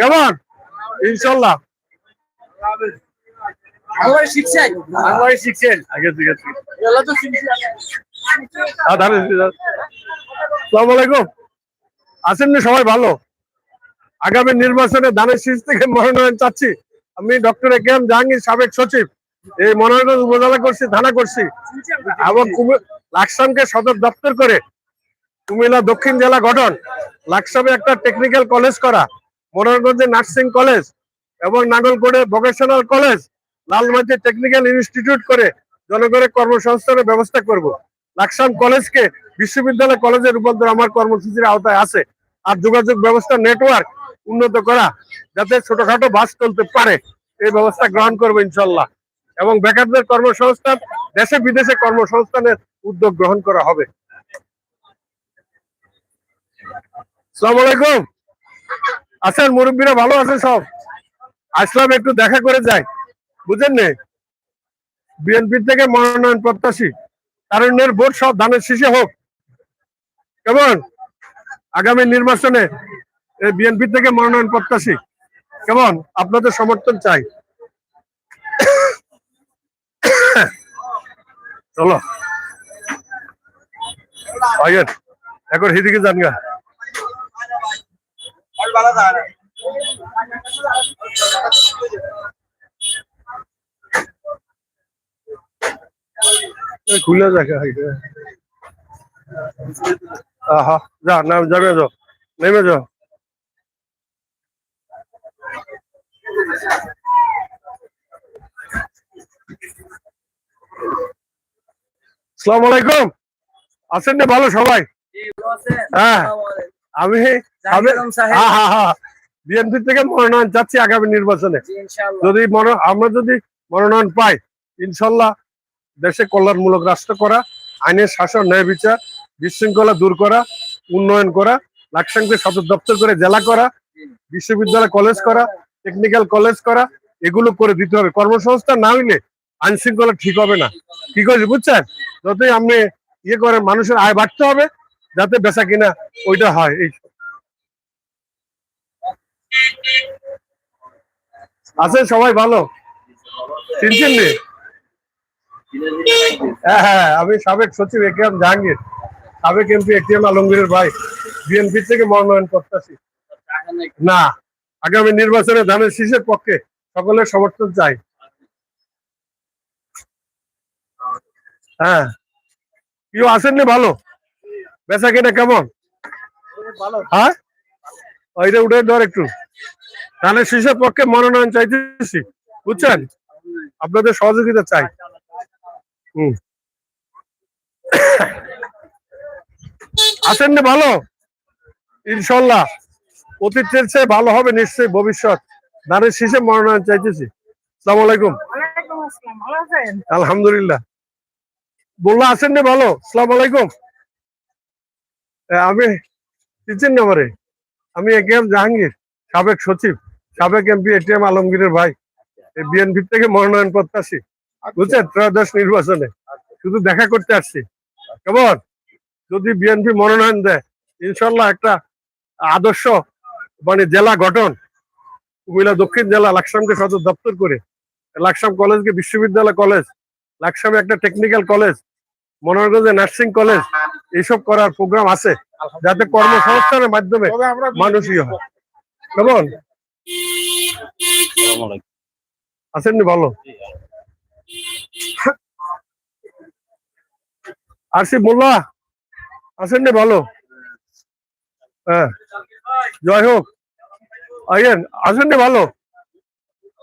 কেমন? ইনশাল্লাহ। শিখছেন? শিখছেন। আগে ঠিক আছে এলা তো শিখছেন সালাম আলাইকুম। আছেন না সবাই ভালো? আগামী নির্বাচনে ধানের শীষ থেকে মনোনয়ন চাচ্ছি। আমি doctor A K M Jahangir সাবেক সচিব। এই মনোনয়ন উপজেলা করছি থানা করছি। এবং লাকসামকে সদর দপ্তর করে কুমিল্লা দক্ষিণ জেলা গঠন। লাকসামে একটা টেকনিক্যাল কলেজ করা। মনোরগঞ্জে নার্সিং কলেজ এবং নাগলকোটে vocational college Lalmati technical institute করে জনগণের কর্মসংস্থানের ব্যবস্থা করব। লাকসাম কলেজকে বিশ্ববিদ্যালয় কলেজে রূপান্তর আমার কর্মসূচির আওতায় আছে। আর যোগাযোগ ব্যবস্থা নেটওয়ার্ক উন্নত করা যাতে ছোটখাটো বাস চলতে পারে, এই ব্যবস্থা গ্রহণ করব ইনশাল্লাহ। এবং বেকারদের কর্মসংস্থান, দেশে বিদেশে কর্মসংস্থানের উদ্যোগ গ্রহণ করা হবে। সালাম আলাইকুম। আছেন মুরব্বীরা ভালো আছে সব? আসলাম, একটু দেখা করে যাই। বুঝেন নে? বিএনপি থেকে মনোনয়ন প্রত্যাশী। কারণের ভোট সব ধানের শীষে হোক। কেমন? আগামী নির্বাচনে বিএনপি থেকে মনোনয়ন প্রত্যাশী। কেমন? আপনাদের সমর্থন চাই। চলো। এখন হিদিকে গা এই খুলে দেখে আহা যা নাম যাবে যাও নেমে যাও সালাম আলাইকুম। আছেন না ভালো সবাই? হ্যাঁ। আমি বিএনপি থেকে মনোনয়ন চাচ্ছি আগামী নির্বাচনে। যদি আমরা যদি মনোনয়ন পাই ইনশাল্লাহ দেশে কল্যাণমূলক রাষ্ট্র করা আইনের শাসন ন্যায় বিচার বিশৃঙ্খলা দূর করা উন্নয়ন করা লাকসামকে সদর দপ্তর করে জেলা করা বিশ্ববিদ্যালয় কলেজ করা টেকনিক্যাল কলেজ করা এগুলো করে দিতে হবে। কর্মসংস্থান না হইলে আইন শৃঙ্খলা ঠিক হবে না। কি করেছি বুঝছেন? যতই আপনি ইয়ে করেন মানুষের আয় বাড়তে হবে যাতে বেচা কিনা ওইটা হয়, এই আছেন সবাই ভালো? চিনছেন নি? হ্যাঁ হ্যাঁ আমি সাবেক সচিব এ কে এম জাহাঙ্গীর, সাবেক এমপি এ কে এম আলমগীরের ভাই, বিএনপি থেকে মনোনয়ন করতেছি না, আগামী নির্বাচনে ধানের শীষের পক্ষে সকলের সমর্থন চাই। হ্যাঁ। কেউ আসেননি ভালো? বেচা কেনা কেমন? হ্যাঁ? ওইটা উঠে ধর একটু। ধানের শীষের পক্ষে মনোনয়ন চাইতেছি বুঝছেন? আপনাদের সহযোগিতা চাই। হুম। আসেন না ভালো? ইনশাল্লাহ। অতীতের চেয়ে ভালো হবে নিশ্চয়ই ভবিষ্যৎ। ধানের শীষে মনোনয়ন চাইতেছি। সালাম আলাইকুম। ভালো আলহামদুলিল্লাহ। বলল আসেন না ভালো? সালাম আলাইকুম। আমি চিনছেন না আমারে আমি এ কে এম জাহাঙ্গীর সাবেক সচিব সাবেক এমপি এ এটিএম আলমগীরের ভাই। বিএনপি থেকে মনোনয়ন প্রত্যাশী। বুঝছেন? ত্রয়োদশ নির্বাচনে। শুধু দেখা করতে আসছি। কেমন? যদি বিএনপি মনোনয়ন দেয় ইনশাল্লাহ একটা আদর্শ মানে জেলা গঠন কুমিল্লা দক্ষিণ জেলা লাকসামকে সদর দপ্তর করে লাকসাম কলেজকে বিশ্ববিদ্যালয় কলেজ লাকসামে একটা টেকনিক্যাল কলেজ মনোরগঞ্জে নার্সিং কলেজ এইসব করার প্রোগ্রাম আছে যাতে কর্মসংস্থানের মাধ্যমে মানুষই হয়। কেমন? আছেননি ভালো? আরসি মোল্লা আছেননি ভালো? হ্যাঁ জয় হোক। আইয়েন আসেননি ভালো?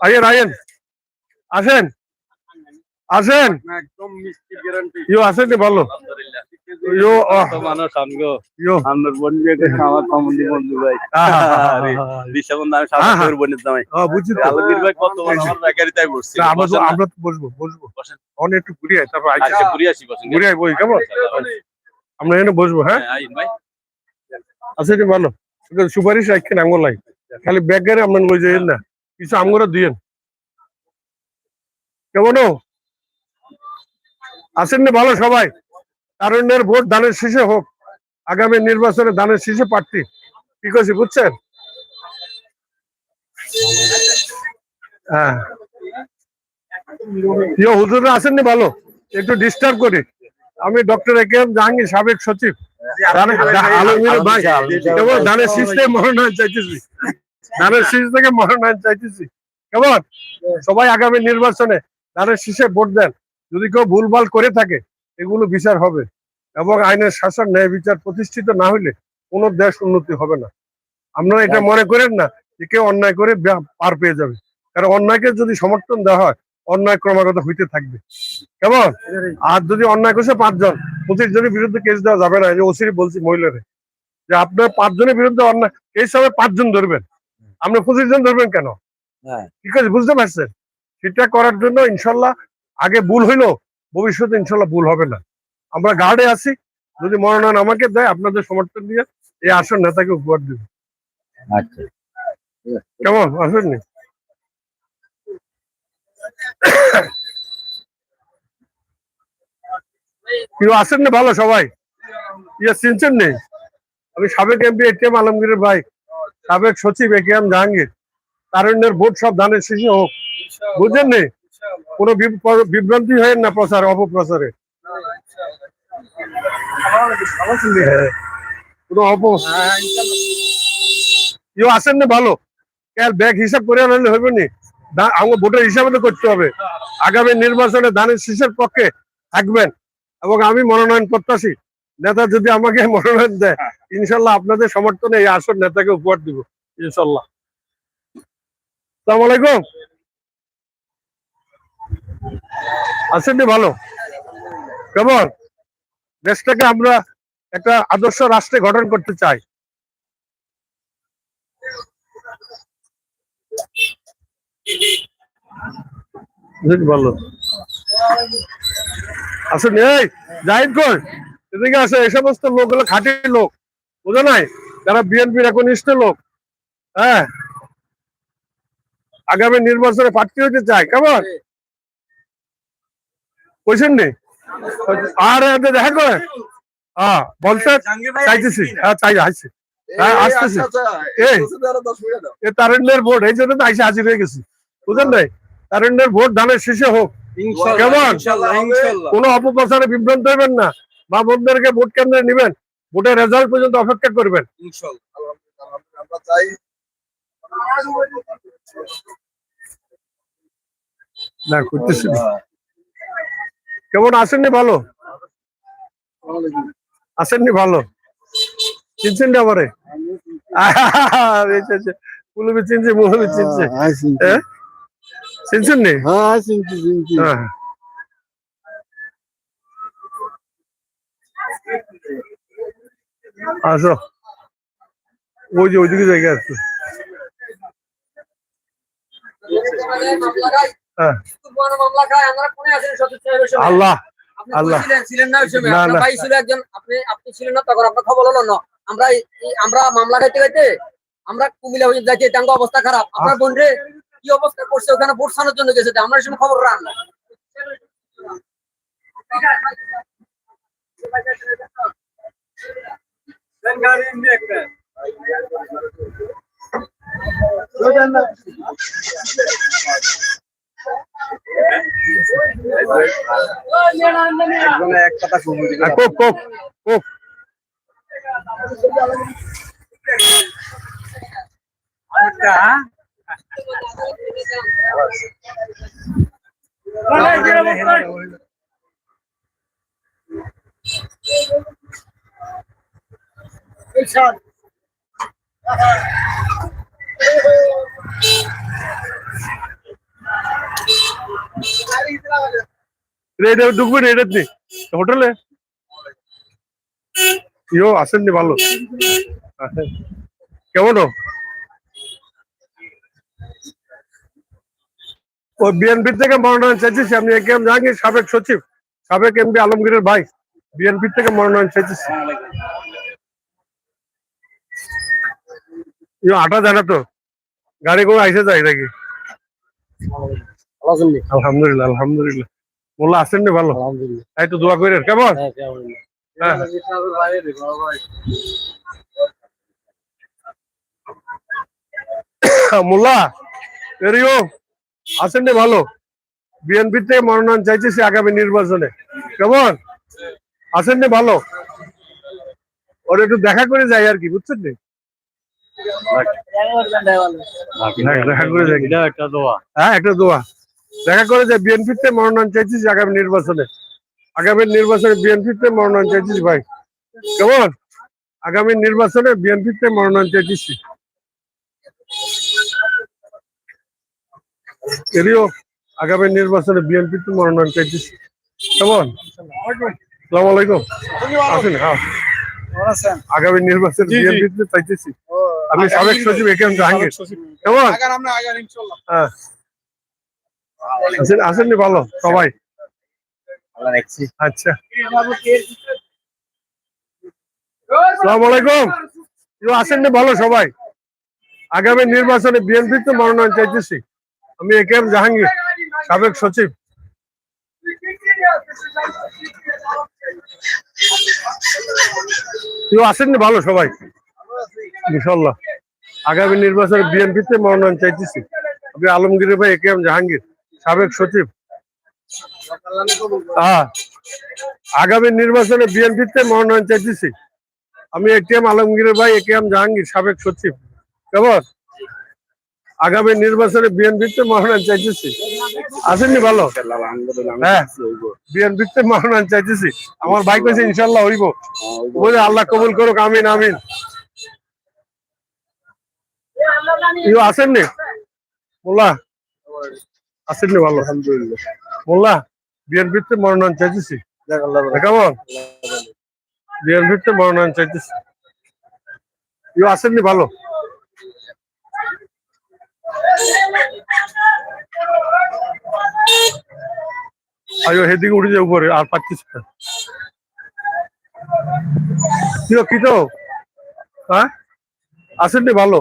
আইয়েন আইয়েন। আসেন। আসেন। একদম মিষ্টি গ্যারান্টি ইয়ো আসেননি ভালো? ইয়ো মানুষ আমগো। ইয়ো। আমার বন্ধু আমার কমন্দি বন্ধু ভাই। আহা, আরে, দিশাবন্ধু আমি। সাথে বোনের জামাই। আহ, বুঝছি তো। আলমগীর ভাই কত বড় আমার জায়গায় বসছি। আমরা তো আমরা তো বসবো বসবো। বসেন। অনেক একটু ঘুরিয়ে আয়, তারপর আচ্ছা ঘুরে আসি বসেন। ঘুরিয়ে আয় বই কেমন? আমরা এখানে বসবো হ্যাঁ? হ্যাঁ আইন ভাই। আছে যে ভালো। সুপারিশ রাখেন আঙ্গুর লাই খালি ব্যাগ গাড়ি আপনার লই যাইয়েন না। কিছু আঙ্গুরা দিয়েন। কেমন? আছেন না ভালো সবাই? কারণের ভোট ধানের শীষে হোক, আগামী নির্বাচনে ধানের শীষে প্রার্থী। কি করছি বুঝছেন? হ্যাঁ। আসেননি ভালো? একটু ডিস্টার্ব করি। আমি doctor A K M Jahangir, সাবেক সচিব। কেবল ধানের শীষ থেকে মনোনয়ন চাইতেছি। ধানের শীষ থেকে মনোনয়ন চাইতেছি। কেমন সবাই আগামী নির্বাচনে ধানের শীষে ভোট দেন। যদি কেউ ভুলভাল করে থাকে এগুলো বিচার হবে এবং আইনের শাসন ন্যায় বিচার প্রতিষ্ঠিত না হইলে কোনো দেশ উন্নতি হবে না। আপনারা এটা মনে করেন না যে কেউ অন্যায় করে পার পেয়ে যাবে। কারণ অন্যায়কে যদি সমর্থন দেওয়া হয় অন্যায় ক্রমাগত হইতে থাকবে। কেমন? আর যদি অন্যায় করছে পাঁচজন পঁচিশ জনের বিরুদ্ধে কেস দেওয়া যাবে না। যে ওসিরি বলছি মহিলারে যে আপনার পাঁচজনের বিরুদ্ধে অন্যায় কেস হবে পাঁচজন ধরবেন। আপনি পঁচিশ জন ধরবেন কেন? হ্যাঁ। ঠিক আছে বুঝতে পারছেন? সেটা করার জন্য ইনশাল্লাহ আগে ভুল হইল ভবিষ্যতে ইনশাল্লাহ ভুল হবে না। আমরা গার্ডে আছি। যদি মনোনয়ন আমাকে দেয় আপনাদের সমর্থন দিয়ে এই আসন নেতাকে উপহার দিব। আচ্ছা। কেমন? আসেননি? কেউ আসেন না ভালো সবাই। ইয়ে চিনছেন নেই। আমি সাবেক এমপি এটিএম আলমগীরের ভাই সাবেক সচিব এ কে এম জাহাঙ্গীর। তারণ্যের ভোট সব ধানের শিশু হোক। বুঝলেন নেই কোনো বিভ্রান্তি হয় না প্রচার, অপপ্রচারে? কোনো অপ কেউ আসেন না ভালো। কাল ব্যাগ হিসাব করে আনলে হবে নি? আমাকে ভোটের হিসাবে তো করতে হবে। আগামী নির্বাচনে ধানের শীষের পক্ষে থাকবেন এবং আমি মনোনয়ন প্রত্যাশী। নেতা যদি আমাকে মনোনয়ন দেয়, ইনশাল্লাহ আপনাদের সমর্থনে এই আসন নেতাকে উপহার দিব। ইনশাল্লাহ। সালাম আলাইকুম। আছেন ভালো? কেমন? দেশটাকে আমরা একটা আদর্শ রাষ্ট্রে গঠন করতে চাই। এই এদিকে সমস্ত লোক হলো খাঁটি লোক। যারা বিএনপির লোক। হ্যাঁ? আগামী নির্বাচনে প্রার্থী হতে চায়। কেমন? কইছেন নি আর দেখা করে? হ্যাঁ বলতে চাইতেছি। হ্যাঁ চাই আসছি। হ্যাঁ আসতেছি। এই এ তারণ্যের ভোট এই জন্য তো আইসে হাজির হয়ে গেছি। বুঝলেন নাই তারণ্যের ভোট ধানের শেষে হোক। কেমন? কোনো অপপ্রচারে বিভ্রান্ত হইবেন না। বা বোনদেরকে ভোট কেন্দ্রে নিবেন। ভোটের রেজাল্ট পর্যন্ত অপেক্ষা করবেন। না করতেছি না। কেমন আসেননি ভালো? আসেননি ভালো? চিনছেন আমারে? পুলবি চিনছে মুহবি চিনছে। হ্যাঁ চিনছেন নি? হ্যাঁ। আসো। ওই যে ওইদিকে জায়গা আছে। হ্যাঁ। মামলা খায় আমরা কোনে আছেন? সতীশ আল্লাহ আপনি আল্লাহ। ছিলেন? ছিলেন না ওই সময়? আপনার ভাই ছিল একজন আপনি আপনি ছিলেন না তখন আপনার খবর হলো না। আমরা আমরা মামলা খাইতে খাইতে আমরা কুমিল্লা হয়ে যাচ্ছি টাঙ্গ অবস্থা খারাপ। আপনার বোন রে কি অবস্থা করছে? ওখানে ভোট ছানোর জন্য গেছে আমরা সময় খবর রান না আর কোক কোক কোক এটা ঢুকবেন এটা নেই হোটেলে? ইয়ো, আসেননি, ভালো। কেমন? ও? বিএনপি থেকে মনোনয়ন চাইতেছি আমি একে এম জাহাঙ্গীর সাবেক সচিব, সাবেক এমপি আলমগীরের ভাই। বিএনপি থেকে মনোনয়ন চাইতেছি ইয়ো, আটা জানা তো। গাড়ি করে আইসে যায় নাকি? আলহামদুলিল্লাহ। আলহামদুলিল্লাহ মোল্লা আসেন নি? ভালো। তাই তো দোয়া করেন কেমন? হ্যাঁ মোল্লা এরিও আছেন রে ভালো। বিএনপি থেকে মনোনয়ন চাইতেছি আগামী নির্বাচনে। কেমন? আছেন রে ভালো। ওর একটু দেখা করে যাই আর কি বুঝছেন নি দেখা করে যাই এটা একটা দোয়া হ্যাঁ একটা দোয়া দেখা করে যে বিএনপিতে মনোনয়ন চাইছিস আগামী নির্বাচনে আগামী নির্বাচনে বিএনপিতে মনোনয়ন চাইছিস ভাই কেমন? আগামী নির্বাচনে বিএনপিতে মনোনয়ন চাইছিস এরিও আগামী নির্বাচনে বিএনপিতে মনোনয়ন চাইছিস কেমন সালাম আলাইকুম আসুন হ্যাঁ। আগামী নির্বাচনে বিএনপিতে চাইতেছি। আমি সাবেক সচিব একে এম জাহাঙ্গীর কেমন? হ্যাঁ। আছেন আছেন নি ভালো সবাই। আচ্ছা। সালাম আলাইকুম কেউ আছেন নি ভালো সবাই। আগামী নির্বাচনে বিএনপি তো মনোনয়ন চাইতেছি। আমি এ কে এম জাহাঙ্গীর সাবেক সচিব। কেউ আছেন নি ভালো সবাই। ইনশাল্লাহ আগামী নির্বাচনে বিএনপিতে মনোনয়ন চাইতেছি। আমি আলমগীর ভাই, এ কে এম জাহাঙ্গীর, সাবেক সচিব। হ্যাঁ আগামী নির্বাচনে বিএনপিতে মনোনয়ন চাইতেছি। আমি এ কে এম আলমগীর ভাই, এ কে এম জাহাঙ্গীর, সাবেক সচিব। কেমন? আগামী নির্বাচনে বিএনপিতে মনোনয়ন চাইতেছি। আসেননি ভালো? হ্যাঁ বিএনপিতে মনোনয়ন চাইতেছি। আমার ভাই কইছে ইনশাল্লাহ হইব। বলে, আল্লাহ কবুল করুক, আমিন আমিন। ইউ আসেননি? মোল্লা? আসেননি ভালো। আলহামদুলিল্লাহ মোল্লা বিএনপিতে মনোনয়ন চাইতেছি। কেমন? বিএনপিতে মনোনয়ন চাইতেছি। ইউ আসেননি ভালো। আয়ো হেদিকে উঠে যায় উপরে আর পাচ্ছিস না। কি তো? হ্যাঁ? আসেননি ভালো।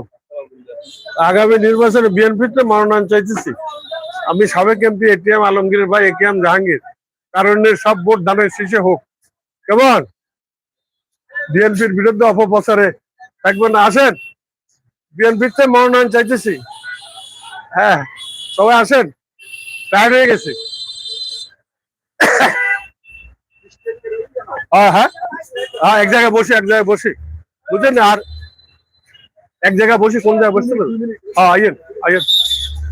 আগামী নির্বাচনে বিএনপিতে মনোনয়ন চাইতেছি। আমি সাবেক এমপি এটিএম আলমগীরের ভাই এটিএম জাহাঙ্গীর। কারণের সব ভোট দানের শেষে হোক। কেমন বিএনপির বিরুদ্ধে অপপ্রচারে থাকবেন আসেন। বিএনপিতে মনোনয়ন চাইতেছি। হ্যাঁ সবাই আসেন। টায়ার্ড হয়ে গেছে। হ্যাঁ হ্যাঁ। হ্যাঁ এক জায়গায় বসি, এক জায়গায় বসি। বুঝলেন? আর এক জায়গায় বসে কোন জায়গায় বসতে পারবেন হ্যাঁ আইয়েন আইয়েন।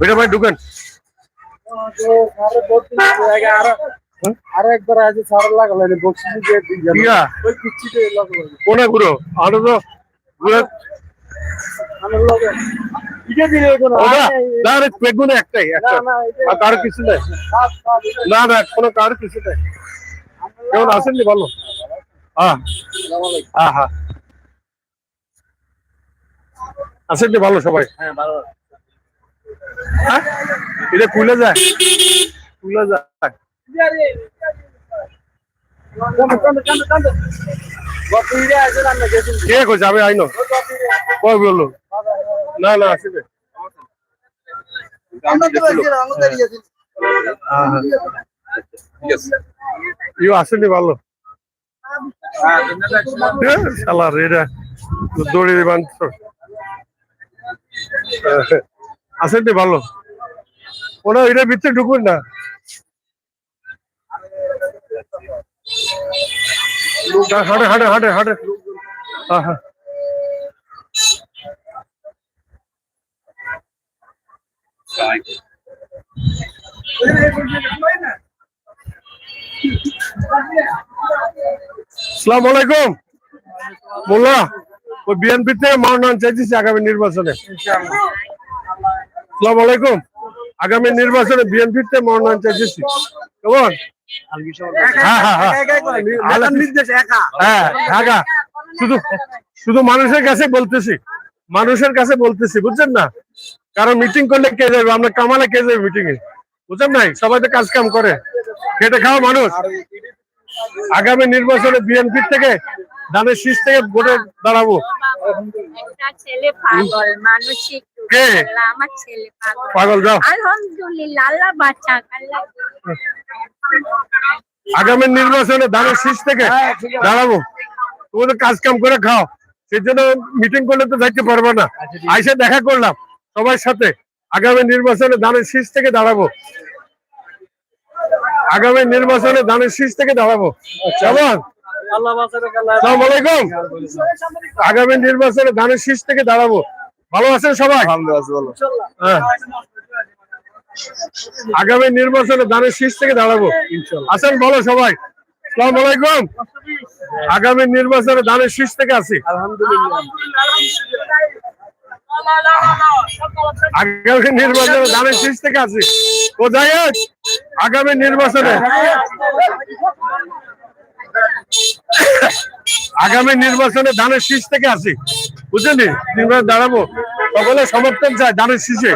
ওইটা ভাই ঢুকেন। আরও একবার আজ সারা লাগালো বক্সি দিয়ে দিয়ে ওই কুচিতে লাগালো। কোনে ঘুরো? আরও তো ঘুরে। আমার লগে। ইকে দিলে কোনো ওটা না রে একটাই একটা। আর কারও কিছু নেই। না না কোনো কারও কিছু নেই। কেমন আছেন নি? ভালো? হ্যাঁ। হ্যাঁ হ্যাঁ। আছেন নি ভালো সবাই? হ্যাঁ ভালো। হ্যাঁ? এটা খুলে যায়? খুলে যায়। আছে কে কইছে আমি আইনো কই বলল? না না আসবে আছি আছি হ্যাঁ হ্যাঁ ইউ আসেনি ভালো দড়ি বান্ধ আসেনি ভালো। ওরা এটা ভিতরে ঢুকুন না। হাঁটে হাঁটে হাঁটে হাঁটে। হ্যাঁ হ্যাঁ। সালাম আলাইকুম। মোল্লা। ওই বিএনপি থেকে মনোনয়ন চাইতেছি আগামী নির্বাচনে। সালাম আলাইকুম। আগামী নির্বাচনে বিএনপি থেকে মনোনয়ন চাইতেছি। কেমন? হ্যাঁ হ্যাঁ হ্যাঁ। শুধু মানুষের কাছে বলতেছি। মানুষের কাছে বলতেছি, বুঝছেন না? কারণ মিটিং করলে কে যাবে? আমরা কামালে কে যাবে মিটিং এ? বুঝছেন নাই? সবাই তো কাজ কাম করে। খেটে খাওয়া মানুষ। আগামী নির্বাচনে বিএনপি থেকে ধানের শীষ থেকে ভোটে দাঁড়াবো। কে? পাগল। যাও। আগামী নির্বাচনে ধানের শীষ থেকে দাঁড়াবো। তোমাদের কাজ কাম করে খাও। সেই জন্য মিটিং করলে তো যাইতে পারব না। আইসে দেখা করলাম সবার সাথে। আগামী নির্বাচনে ধানের শীষ থেকে দাঁড়াবো। আগামী নির্বাচনে ধানের শীষ থেকে দাঁড়াবো। কেমন? আলাইকুম। আগামী নির্বাচনে ধানের শীষ থেকে দাঁড়াবো। ভালো আছেন সবাই? হ্যাঁ। আগামী নির্বাচনে ধানের শীষ থেকে দাঁড়াবো। আছেন বলো সবাই? সালাম আলাইকুম। আগামী নির্বাচনে ধানের শীষ থেকে আছি। আগামী নির্বাচনে ধানের শীষ থেকে আছি। কোথায়? আগামী নির্বাচনে। আগামী নির্বাচনে ধানের শীষ থেকে আছি বুঝলি নির্বাচন দাঁড়াবো। সকলে সমর্থন চায় ধানের শীষে।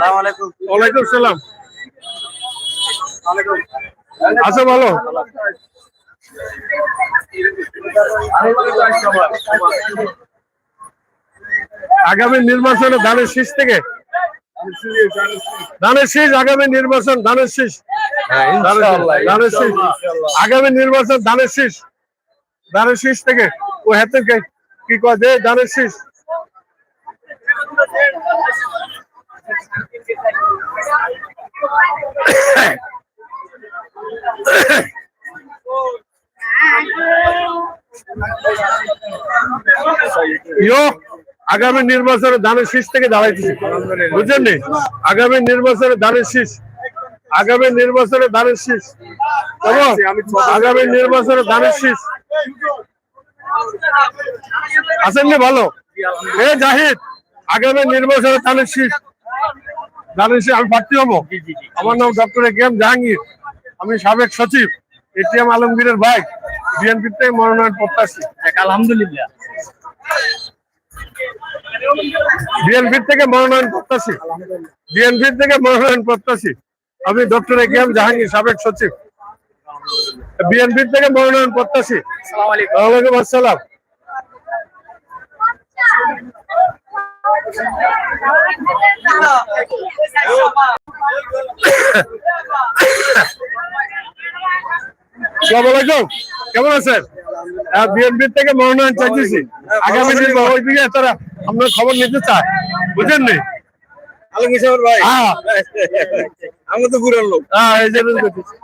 ওয়ালাইকুম সালাম। আচ্ছা ভালো? আগামী নির্বাচনে ধানের শীষ থেকে? ধানের শীষ আগামী নির্বাচন ধানের শীষ। ধানের শীষ আগামী নির্বাচন ধানের শীষ। ধানের শীষ থেকে। ও হাতে কে- কি কয় ধানের শীষ? আগামী নির্বাচনে ধানের শীষ থেকে দাঁড়াইতেছে। বুঝলেন নি? আগামী নির্বাচনে ধানের শীষ। আগামী নির্বাচনে ধানের শীষ? আগামী নির্বাচনে ধানের শীষ। আছেন নি ভালো। এ জাহিদ আগামী নির্বাচনে ধানের শীষ। ধানের শীষ আমি প্রার্থী হব। আমার নাম ডক্টর এ এম জাহাঙ্গীর। আমি সাবেক সচিব এটিএম আলমগীরের ভাই বিএনপি থেকে মনোনয়ন প্রত্যাশী। আলহামদুলিল্লাহ। বিএনপি থেকে মনোনয়ন প্রত্যাশী। বিএনপি থেকে মনোনয়ন প্রত্যাশী। আমি doctor A K M Jahangir সাবেক সচিব। বিএনপি থেকে মনোনয়ন প্রত্যাশী ওয়ালাইকুম আসসালাম। কেমন আছেন? বিএনপি থেকে মনোনয়ন চাইতেছি। আগামী দিন ওই দিকে তারা আপনার খবর নিতে চায়। বুঝেন নি? সাহেব ভাই। হ্যাঁ। আমরা তো পুরান লোক। হ্যাঁ এই জন্য করতেছি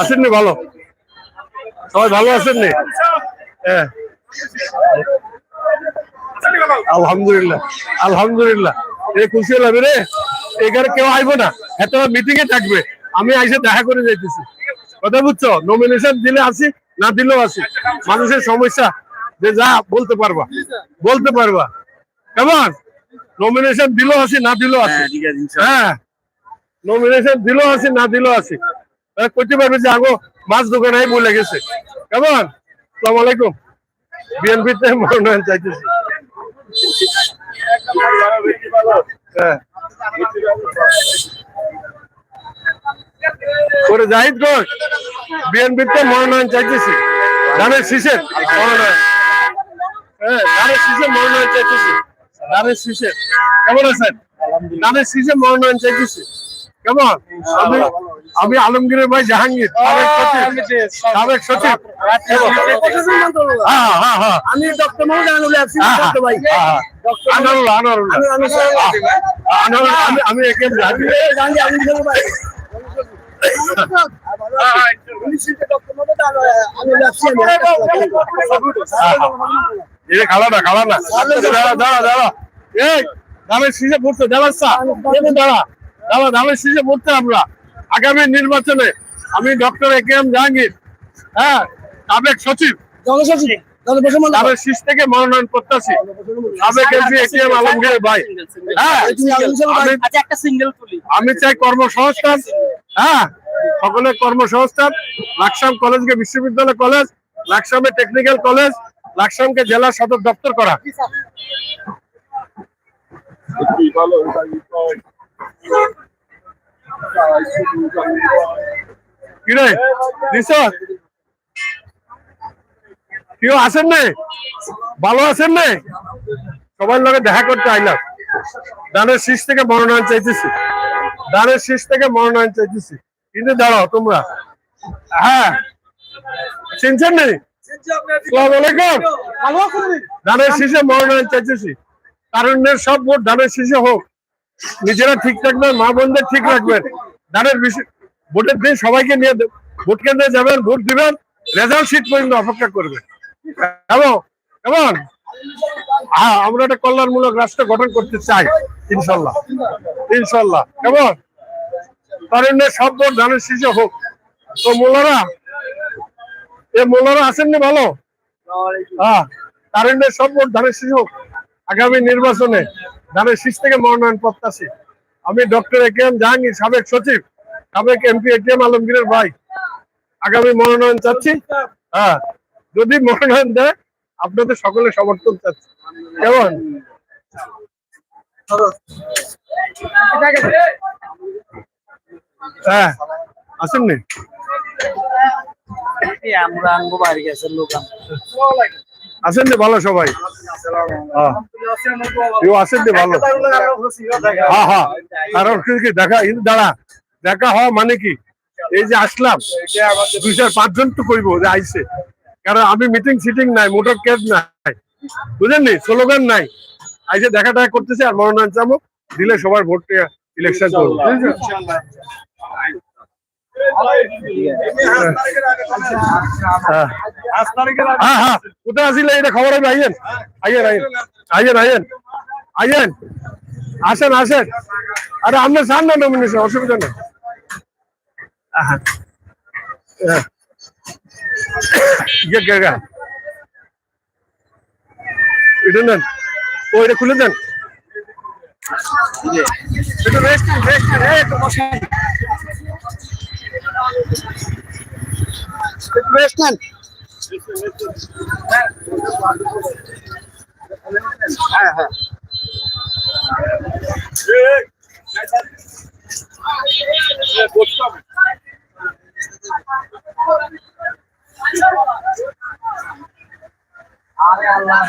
আলাইকুম ভালো। সবাই ভালো আছেন নি হ্যাঁ। আলহামদুলিল্লাহ আলহামদুলিল্লাহ। এ খুশি হলাম রে। এখানে কেউ আইবো না। এত মিটিং এ থাকবে। আমি আইসে দেখা করে যাইতেছি। কথা বুঝছ? নমিনেশন দিলে আসি, না দিলেও আসি। মানুষের সমস্যা যে যা বলতে পারবা। বলতে পারবা। কেমন নমিনেশন দিলেও আসি না আসি। আছে হ্যাঁ। নমিনেশন দিলেও আসি না দিলেও আসি। তাহলে করতে পারবে যে আগো মাছ দোকানে বলে গেছে কেমন সালাম আলাইকুম। বিএনপি তে মনোনয়ন চাইতেছি। হ্যাঁ। করে জাহিদ ঘোষ বিএনপি তে মনোনয়ন চাইতেছি। ধানের শীষের মনোনয়ন। হ্যাঁ ধানের শীষের মনোনয়ন চাইতেছি। কেমন আছেন? ধানের শীষের মনোনয়ন চাইতেছি। কেমন? আমি আমি আলমগীরের ভাই জাহাঙ্গীর সাবেক সচিব। সাবেক সচিব। হ্যাঁ হ্যাঁ হ্যাঁ আমি ডক্টর হ্যাঁ, হ্যাঁ, হ্যাঁ, হ্যাঁ। একে আমি এরে খালা না খালা না দাঁড়া দাঁড়া দাঁড়া। এই দামের শীষে পড়তে দাঁড়া দাঁড়া দাঁড়া দামের শীষে পড়তে আমরা। আগামী নির্বাচনে আমি doctor A K M Jahangir হ্যাঁ সাবেক সচিব। শীষ থেকে মনোনয়ন প্রত্যাশী। সাবেক এমপি এ কে এম আলমগীরের ভাই। হ্যাঁ আমি আচ্ছা একটা সিঙ্গেল তুলি। আমি চাই কর্মসংস্থান হ্যাঁ সকলের কর্মসংস্থান। লাকসাম কলেজকে বিশ্ববিদ্যালয় কলেজ লাকসামে টেকনিক্যাল কলেজ লাকসামকে জেলা সদর দপ্তর করা। কি রে কেউ আছেন নে? ভালো আছেন নে? সবার লগে দেখা করতে আইলাম। দানের শীষ থেকে মনোনয়ন চাইতেছি দানের শীষ থেকে মনোনয়ন চাইতেছি কিন্তু দাঁড়াও তোমরা। হ্যাঁ চিনছেন আলাইকুম ধানের শীষে মনোনয়ন চাইতেছি। কারণের সব ভোট ধানের শীষে হোক। নিজেরা ঠিক থাকবেন মা বোনদের ঠিক রাখবেন। ধানের ভোটের দিন সবাইকে নিয়ে ভোট কেন্দ্রে যাবেন, ভোট দিবেন, রেজাল্ট শিট পর্যন্ত অপেক্ষা করবেন। কেমন? কেমন? হ্যাঁ আমরা একটা কল্যাণমূলক রাষ্ট্র গঠন করতে চাই, ইনশাল্লাহ। ইনশাল্লাহ। কেমন? কারণের সব ভোট ধানের শীষে হোক। তো মোল্লারা এ মোল্লারা আসেননি ভালো? হ্যাঁ কারেন্টের সব ভোট ধানের হোক আগামী নির্বাচনে ধানের শীষ থেকে মনোনয়ন প্রত্যাশী। আমি doctor A K M Jahangir সাবেক সচিব সাবেক এমপি এ কে এম আলমগীরের ভাই। আগামী মনোনয়ন চাচ্ছি। হ্যাঁ যদি মনোনয়ন দেয় আপনাদের সকলে সমর্থন চাচ্ছি। কেমন? হ্যাঁ আসেননি? লোক আসেননি ভালো সবাই? কেউ আসেননি ভালো? হ্যাঁ হ্যাঁ। কি দেখা দাঁড়া, দেখা হওয়া মানে কি? এই যে আসলাম, দুই চার পাঁচজন তো কইব যে আইছে। কারণ আমি মিটিং সিটিং নাই মোটর ক্যাব নাই। বুঝেননি স্লোগান নাই। আইসে দেখা টাকা করতেছে আর মনোনয়ন চাবো দিলে সবার ভোট ইলেকশন করব? কোথায় আসিলে এটা খবর হবে আইয়েন আইয়েন আইয়েন আইয়েন আইয়েন আইয়েন আসেন আসেন। আরে আপনার সান না নমিনেশন অসুবিধা নেই এটা নেন ও এটা খুলে দেন এটা রেস্ট রেস্ট রে একটু